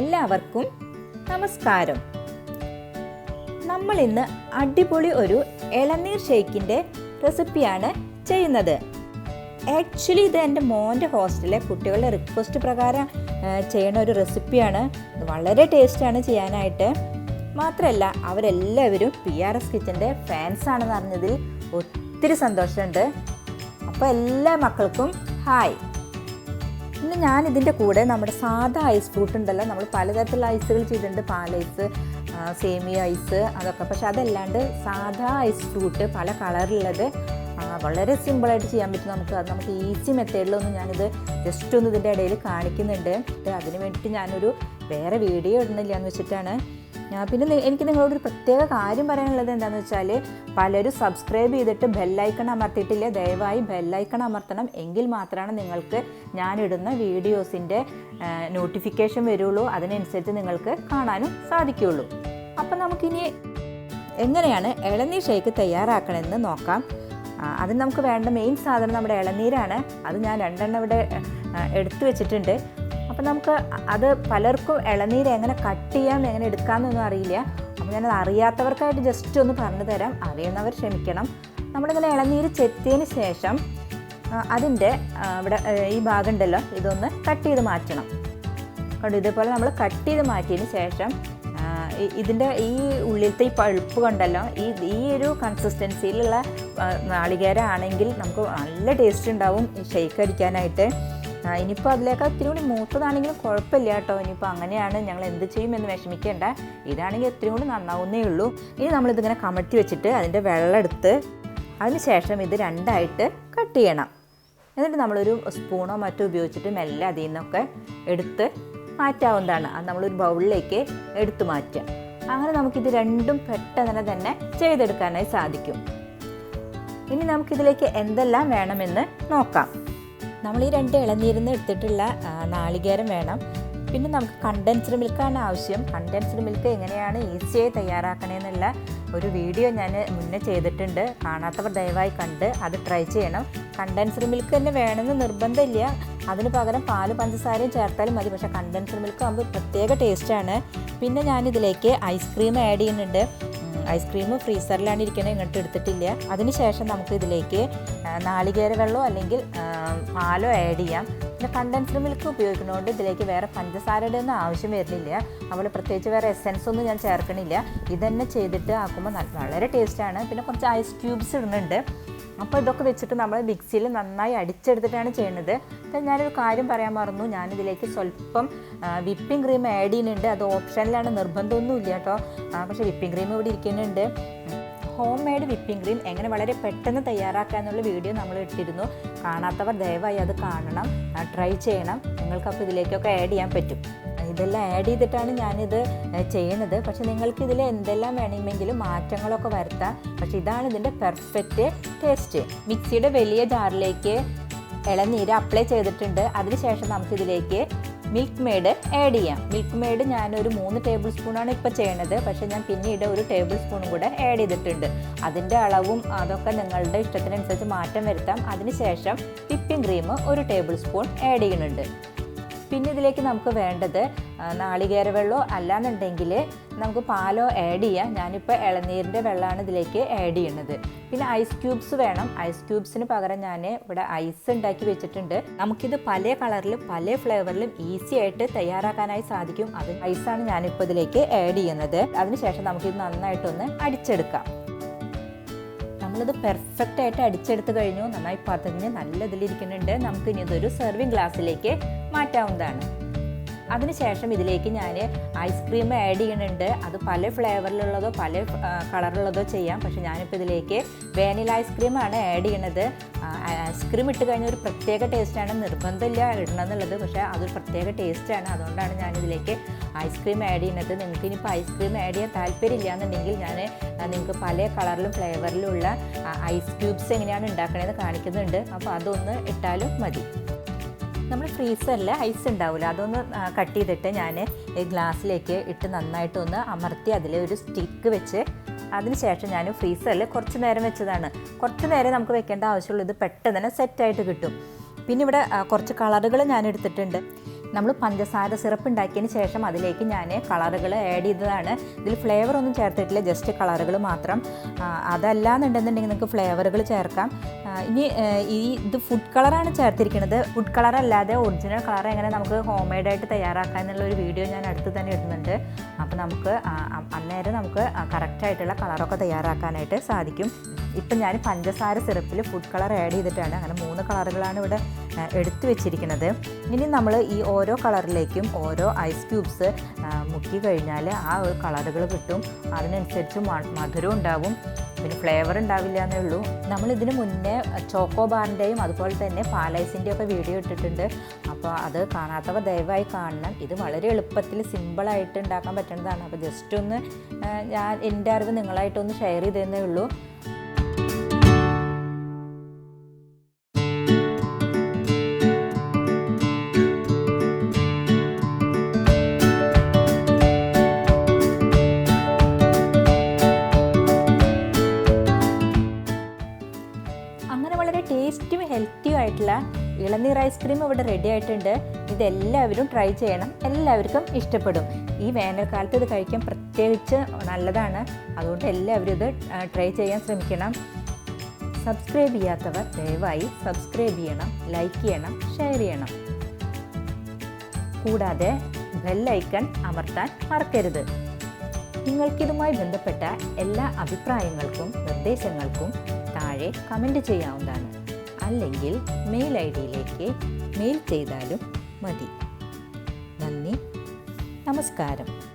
എല്ലാവർക്കും നമസ്കാരം. നമ്മൾ ഇന്ന് അടിപൊളി ഒരു ഇളനീർ ഷേക്കിന്റെ റെസിപ്പിയാണ് ചെയ്യുന്നത്. ആക്ച്വലി ഇത് എന്റെ മോന്റെ ഹോസ്റ്റലിലെ കുട്ടികളുടെ റിക്വസ്റ്റ് പ്രകാരം ചെയ്യണ ഒരു റെസിപ്പിയാണ്. വളരെ ടേസ്റ്റാണ് ചെയ്യാനായിട്ട്. മാത്രമല്ല അവരെല്ലാവരും പി ആർ എസ് കിച്ചന്റെ ഫാൻസാണെന്ന് അറിഞ്ഞതിൽ ഒത്തിരി സന്തോഷമുണ്ട്. അപ്പോൾ എല്ലാ മക്കൾക്കും ഹായ് ഇന്ന് ഞാൻ ഇതിന്റെ കൂടെ നമ്മുടെ സാധാ ഐസ് ഫ്രൂട്ട് ഉണ്ടല്ലോ. നമ്മൾ പലതരത്തിലുള്ള ഐസുകൾ ചെയ്തിട്ടുണ്ട്. പാലൈസ് സേമിയ ഐസ് അതൊക്കെ. പക്ഷെ അതല്ലാണ്ട് സാധാ ഐസ് ഫ്രൂട്ട് പല കളറിലുള്ളത് വളരെ സിമ്പിളായിട്ട് ചെയ്യാൻ പറ്റും നമുക്ക്. അത് നമുക്ക് ഈസി മെത്തേഡിലൊന്നും ഞാനിത് ജസ്റ്റ് ഒന്ന് ഇതിന്റെ ഇടയിൽ കാണിക്കുന്നുണ്ട്. അതിന് വേണ്ടിയിട്ട് ഞാനൊരു വേറെ വീഡിയോ ഇടുന്നില്ല എന്ന് വെച്ചിട്ടാണ് പിന്നെ എനിക്ക് എനിക്ക് നിങ്ങളോടൊരു പ്രത്യേക കാര്യം പറയാനുള്ളത് എന്താണെന്ന് വെച്ചാൽ പലരും സബ്സ്ക്രൈബ് ചെയ്തിട്ട് ബെല്ലൈക്കൺ അമർത്തിയിട്ടില്ല. ദയവായി ബെല്ലൈക്കൺ അമർത്തണം. എങ്കിൽ മാത്രമാണ് നിങ്ങൾക്ക് ഞാനിടുന്ന വീഡിയോസിന്റെ നോട്ടിഫിക്കേഷൻ വരുള്ളൂ. അതിനനുസരിച്ച് നിങ്ങൾക്ക് കാണാനും സാധിക്കുകയുള്ളൂ. അപ്പം നമുക്കിനി എങ്ങനെയാണ് ഇളനീർ ഷേക്ക് തയ്യാറാക്കണമെന്ന് നോക്കാം. അതിന് നമുക്ക് വേണ്ട മെയിൻ സാധനം നമ്മുടെ ഇളനീരാണ്. അത് ഞാൻ രണ്ടെണ്ണം ഇവിടെ എടുത്തു വെച്ചിട്ടുണ്ട്. അപ്പം നമുക്ക് അത് പലർക്കും ഇളനീര് എങ്ങനെ കട്ട് ചെയ്യാം എങ്ങനെ എടുക്കാമെന്നൊന്നും അറിയില്ല. അപ്പം ഞാനത് അറിയാത്തവർക്കായിട്ട് ജസ്റ്റ് ഒന്ന് പറഞ്ഞു തരാം. അറിയുന്നവർ ക്ഷമിക്കണം. നമ്മളിങ്ങനെ ഇളനീര് ചെത്തിയതിന് ശേഷം അതിന്റെ ഇവിടെ ഈ ഭാഗം ഉണ്ടല്ലോ ഇതൊന്ന് കട്ട് ചെയ്ത് മാറ്റണം. കണ്ടു? ഇതേപോലെ നമ്മൾ കട്ട് ചെയ്ത് മാറ്റിയതിന് ശേഷം ഇതിന്റെ ഈ ഉള്ളിലത്തെ ഈ പഴുപ്പ് കണ്ടല്ലോ? ഈ ഈ ഒരു കൺസിസ്റ്റൻസിയിലുള്ള നാളികേര ആണെങ്കിൽ നമുക്ക് നല്ല ടേസ്റ്റ് ഉണ്ടാവും ഷെയ്ക്ക് അടിക്കാനായിട്ട്. ഇനിയിപ്പോൾ അതിലേക്ക് ഒത്തിരി കൂടി മൂത്തതാണെങ്കിലും കുഴപ്പമില്ല കേട്ടോ. ഇനിയിപ്പോൾ അങ്ങനെയാണ് ഞങ്ങൾ എന്ത് ചെയ്യുമെന്ന് വിഷമിക്കേണ്ട. ഇതാണെങ്കിൽ ഒത്തിരി കൂടി നന്നാവുന്നേ ഉള്ളൂ. ഇനി നമ്മളിതിങ്ങനെ കമഴ്ത്തി വെച്ചിട്ട് അതിന്റെ വെള്ളം എടുത്ത് അതിനുശേഷം ഇത് രണ്ടായിട്ട് കട്ട് ചെയ്യണം. എന്നിട്ട് നമ്മളൊരു സ്പൂണോ മറ്റോ ഉപയോഗിച്ചിട്ട് മെല്ലെ അതിൽ നിന്നൊക്കെ എടുത്ത് മാറ്റാവുന്നതാണ്. അത് നമ്മളൊരു ബൗളിലേക്ക് എടുത്തു മാറ്റുക. അങ്ങനെ നമുക്കിത് രണ്ടും പെട്ടെന്ന് തന്നെ ചെയ്തെടുക്കാനായി സാധിക്കും. ഇനി നമുക്കിതിലേക്ക് എന്തെല്ലാം വേണമെന്ന് നോക്കാം. നമ്മൾ ഈ രണ്ട് ഇളനീരിന്ന് എടുത്തിട്ടുള്ള നാളികേരം വേണം. പിന്നെ നമുക്ക് കണ്ടൻസ്ഡ് മിൽക്കാണ് ആവശ്യം. കണ്ടൻസ്ഡ് മിൽക്ക് എങ്ങനെയാണ് ഈസിയായി തയ്യാറാക്കണമെന്നുള്ള ഒരു വീഡിയോ ഞാൻ മുന്നേ ചെയ്തിട്ടുണ്ട്. കാണാത്തവർ ദയവായി കണ്ട് അത് ട്രൈ ചെയ്യണം. കണ്ടൻസ്ഡ് മിൽക്ക് തന്നെ വേണമെന്ന് നിർബന്ധമില്ല. അതിന് പകരം പാൽ പഞ്ചസാരയും ചേർത്താലും മതി. പക്ഷേ കണ്ടൻസ്ഡ് മിൽക്ക് ആകുമ്പോൾ പ്രത്യേക ടേസ്റ്റാണ് പിന്നെ ഞാനിതിലേക്ക് ഐസ്ക്രീം ആഡ് ചെയ്യുന്നുണ്ട്. ഐസ്ക്രീം ഫ്രീസറിലാണ് ഇരിക്കുന്നത് ഇങ്ങോട്ട് എടുത്തിട്ടില്ല. അതിനുശേഷം നമുക്ക് ഇതിലേക്ക് നാളികേര വെള്ളമോ അല്ലെങ്കിൽ പാലോ ആഡ് ചെയ്യാം. പിന്നെ കണ്ടൻസ്ഡ് മിൽക്ക് ഉപയോഗിക്കുന്നതുകൊണ്ട് ഇതിലേക്ക് വേറെ പഞ്ചസാരയുടെ ഒന്നും ആവശ്യം വരുന്നില്ല. അവൾ പ്രത്യേകിച്ച് വേറെ എസെൻസ് ഒന്നും ഞാൻ ചേർക്കണില്ല. ഇതന്നെ ചെയ്തിട്ട് ആക്കുമ്പോൾ വളരെ ടേസ്റ്റാണ് പിന്നെ കുറച്ച് ഐസ് ക്യൂബ്സ് ഇടുന്നുണ്ട്. അപ്പോൾ ഇതൊക്കെ വെച്ചിട്ട് നമ്മൾ മിക്സിയിൽ നന്നായി അടിച്ചെടുത്തിട്ടാണ് ചെയ്യുന്നത്. അപ്പം ഞാനൊരു കാര്യം പറയാൻ മറന്നു. ഞാനിതിലേക്ക് സ്വല്പം വിപ്പിംഗ് ക്രീം ആഡ് ചെയ്യുന്നുണ്ട്. അത് ഓപ്ഷനിലാണ്. നിർബന്ധമൊന്നുമില്ല കേട്ടോ. പക്ഷെ വിപ്പിംഗ് ക്രീം ഇവിടെ ഇരിക്കുന്നുണ്ട്. ഹോം മെയ്ഡ് വിപ്പിംഗ് ക്രീം എങ്ങനെ വളരെ പെട്ടെന്ന് തയ്യാറാക്കാന്നുള്ള വീഡിയോ നമ്മൾ ഇട്ടിരുന്നു. കാണാത്തവർ ദയവായി അത് കാണണം. ട്രൈ ചെയ്യണം. നിങ്ങൾക്കപ്പോൾ ഇതിലേക്കൊക്കെ ആഡ് ചെയ്യാൻ പറ്റും. ഇതെല്ലാം ആഡ് ചെയ്തിട്ടാണ് ഞാനിത് ചെയ്യുന്നത്. പക്ഷെ നിങ്ങൾക്ക് ഇതിൽ എന്തെല്ലാം വേണമെങ്കിലും മാറ്റങ്ങളൊക്കെ വരുത്താം. പക്ഷെ ഇതാണ് ഇതിന്റെ പെർഫെക്റ്റ് ടേസ്റ്റ് മിക്സിയുടെ വലിയ ജാറിലേക്ക് ഇളനീര് അപ്ലൈ ചെയ്തിട്ടുണ്ട്. അതിനുശേഷം നമുക്കിതിലേക്ക് മിൽക്ക് മെയ്ഡ് ആഡ് ചെയ്യാം. മിൽക്ക് മെയ്ഡ് ഞാനൊരു മൂന്ന് ടേബിൾ സ്പൂണാണ് ഇപ്പോൾ ചെയ്യണത്. പക്ഷേ ഞാൻ പിന്നീട് ഒരു ടേബിൾ സ്പൂണും കൂടെ ആഡ് ചെയ്തിട്ടുണ്ട്. അതിന്റെ അളവും അതൊക്കെ നിങ്ങളുടെ ഇഷ്ടത്തിനനുസരിച്ച് മാറ്റം വരുത്താം. അതിനുശേഷം വിപ്പിംഗ് ക്രീം ഒരു ടേബിൾ സ്പൂൺ ആഡ് ചെയ്യുന്നുണ്ട്. പിന്നെ ഇതിലേക്ക് നമുക്ക് വേണ്ടത് നാളികേര വെള്ളമോ അല്ലാന്നുണ്ടെങ്കിൽ നമുക്ക് പാലോ ആഡ് ചെയ്യാം. ഞാനിപ്പോൾ ഇളനീരിന്റെ വെള്ളമാണ് ഇതിലേക്ക് ആഡ് ചെയ്യുന്നത്. പിന്നെ ഐസ് ക്യൂബ്സ് വേണം. ഐസ് ക്യൂബ്സിന് പകരം ഞാൻ ഇവിടെ ഐസ് ഉണ്ടാക്കി വെച്ചിട്ടുണ്ട്. നമുക്കിത് പല കളറിലും പല ഫ്ലേവറിലും ഈസി ആയിട്ട് തയ്യാറാക്കാനായി സാധിക്കും. അത് ഐസാണ് ഞാനിപ്പോൾ ഇതിലേക്ക് ആഡ് ചെയ്യുന്നത്. അതിനുശേഷം നമുക്കിത് നന്നായിട്ടൊന്ന് അടിച്ചെടുക്കാം. നമ്മളിത് പെർഫെക്റ്റ് ആയിട്ട് അടിച്ചെടുത്ത് കഴിഞ്ഞു. നന്നായി പതഞ്ഞ് നല്ല ഇതിലിരിക്കുന്നുണ്ട്. നമുക്ക് ഇനി ഇതൊരു സെർവിങ് ഗ്ലാസ്സിലേക്ക് മാറ്റാവുന്നതാണ്. അതിനുശേഷം ഇതിലേക്ക് ഞാൻ ഐസ്ക്രീം ആഡ് ചെയ്യുന്നുണ്ട്. അത് പല ഫ്ലേവറിലുള്ളതോ പല കളറുള്ളതോ ചെയ്യാം. പക്ഷേ ഞാനിപ്പോൾ ഇതിലേക്ക് വേനില ഐസ്ക്രീമാണ് ആഡ് ചെയ്യണത് ഐസ്ക്രീം ഇട്ട് കഴിഞ്ഞാൽ ഒരു പ്രത്യേക ടേസ്റ്റാണ് നിർബന്ധമില്ല ഇടണം എന്നുള്ളത് പക്ഷേ അതൊരു പ്രത്യേക ടേസ്റ്റാണ് അതുകൊണ്ടാണ് ഞാനിതിലേക്ക് ഐസ്ക്രീം ആഡ് ചെയ്യുന്നത്. നിങ്ങൾക്ക് ഇനിയിപ്പോൾ ഐസ്ക്രീം ആഡ് ചെയ്യാൻ താല്പര്യമില്ല എന്നുണ്ടെങ്കിൽ ഞാൻ നിങ്ങൾക്ക് പല കളറിലും ഫ്ലേവറിലുള്ള ഐസ് ക്യൂബ്സ് എങ്ങനെയാണ് ഉണ്ടാക്കണതെന്ന് കാണിക്കുന്നുണ്ട്. അപ്പോൾ അതൊന്ന് ഇട്ടാലും മതി. നമ്മൾ ഫ്രീസറിൽ ഐസ് ഉണ്ടാവില്ല അതൊന്ന് കട്ട് ചെയ്തിട്ട് ഞാൻ ഗ്ലാസ്സിലേക്ക് ഇട്ട് നന്നായിട്ടൊന്ന് അമർത്തി അതിൽ ഒരു സ്റ്റിക്ക് വെച്ച് അതിനുശേഷം ഞാൻ ഫ്രീസറിൽ കുറച്ച് നേരം വെച്ചതാണ്. കുറച്ച് നേരം നമുക്ക് വെക്കേണ്ട ആവശ്യമുള്ളൂ ഇത് പെട്ടെന്ന് തന്നെ സെറ്റായിട്ട് കിട്ടും. പിന്നെ ഇവിടെ കുറച്ച് കളറുകൾ ഞാൻ എടുത്തിട്ടുണ്ട് നമ്മൾ പഞ്ചസാര സിറപ്പ് ഉണ്ടാക്കിയതിന് ശേഷം അതിലേക്ക് ഞാൻ കളറുകൾ ആഡ് ചെയ്തതാണ്. ഇതിൽ ഫ്ലേവർ ഒന്നും ചേർത്തിട്ടില്ല ജസ്റ്റ് കളറുകൾ മാത്രം. അതല്ല എന്നുണ്ടെന്നുണ്ടെങ്കിൽ നിങ്ങൾക്ക് ഫ്ലേവറുകൾ ചേർക്കാം. ഇനി ഈ ഇത് ഫുഡ് കളറാണ് ചേർത്തിരിക്കുന്നത്. ഫുഡ് കളർ അല്ലാതെ ഒറിജിനൽ കളർ എങ്ങനെ നമുക്ക് ഹോം മെയ്ഡായിട്ട് തയ്യാറാക്കാൻ എന്നുള്ള ഒരു വീഡിയോ ഞാൻ അടുത്ത് തന്നെ ഇടുന്നുണ്ട്. അപ്പോൾ നമുക്ക് അന്നേരം നമുക്ക് കറക്റ്റായിട്ടുള്ള കളറൊക്കെ തയ്യാറാക്കാനായിട്ട് സാധിക്കും. ഇപ്പം ഞാൻ പഞ്ചസാര സിറപ്പിൽ ഫുഡ് കളർ ആഡ് ചെയ്തിട്ടാണ്. അങ്ങനെ മൂന്ന് കളറുകളാണ് ഇവിടെ എടുത്തു വെച്ചിരിക്കുന്നത്. ഇനി നമ്മൾ ഈ ഓരോ കളറിലേക്കും ഓരോ ഐസ് ക്യൂബ്സ് മുക്കി കഴിഞ്ഞാൽ ആ കളറുകൾ കിട്ടും. അതിനനുസരിച്ച് മധുരം ഉണ്ടാവും. പിന്നെ ഫ്ലേവർ ഉണ്ടാവില്ല എന്നേ ഉള്ളൂ. നമ്മൾ ഇതിന് മുന്നേ ചോക്കോ ബാറിന്റെയും അതുപോലെ തന്നെ പാലൈസിന്റെയും ഒക്കെ വീഡിയോ ഇട്ടിട്ടുണ്ട്. അപ്പോൾ അത് കാണാത്തവർ ദയവായി കാണണം. ഇത് വളരെ എളുപ്പത്തിൽ സിമ്പിളായിട്ട് ഉണ്ടാക്കാൻ പറ്റുന്നതാണ്. അപ്പോൾ ജസ്റ്റ് ഒന്ന് ഞാൻ എന്റെ അറിവ് നിങ്ങളായിട്ടൊന്ന് ഷെയർ ചെയ്തതന്നേ ഉള്ളൂ. ഇളനീർ ഐസ്ക്രീം ഇവിടെ റെഡി ആയിട്ടുണ്ട്. ഇതെല്ലാവരും ട്രൈ ചെയ്യണം. എല്ലാവർക്കും ഇഷ്ടപ്പെടും. ഈ വേനൽക്കാലത്ത് ഇത് കഴിക്കാൻ പ്രത്യേകിച്ച് നല്ലതാണ്. അതുകൊണ്ട് എല്ലാവരും ഇത് ട്രൈ ചെയ്യാൻ ശ്രമിക്കണം. സബ്സ്ക്രൈബ് ചെയ്യാത്തവർ ദയവായി സബ്സ്ക്രൈബ് ചെയ്യണം ലൈക്ക് ചെയ്യണം ഷെയർ ചെയ്യണം. കൂടാതെ ബെല്ലൈക്കൺ അമർത്താൻ മറക്കരുത്. നിങ്ങൾക്കിതുമായി ബന്ധപ്പെട്ട എല്ലാ അഭിപ്രായങ്ങൾക്കും നിർദ്ദേശങ്ങൾക്കും താഴെ കമന്റ് ചെയ്യാവുന്നതാണ്. അല്ലെങ്കിൽ മെയിൽ ഐ ഡിയിലേക്ക് മെയിൽ ചെയ്താലും മതി. നന്ദി. നമസ്കാരം.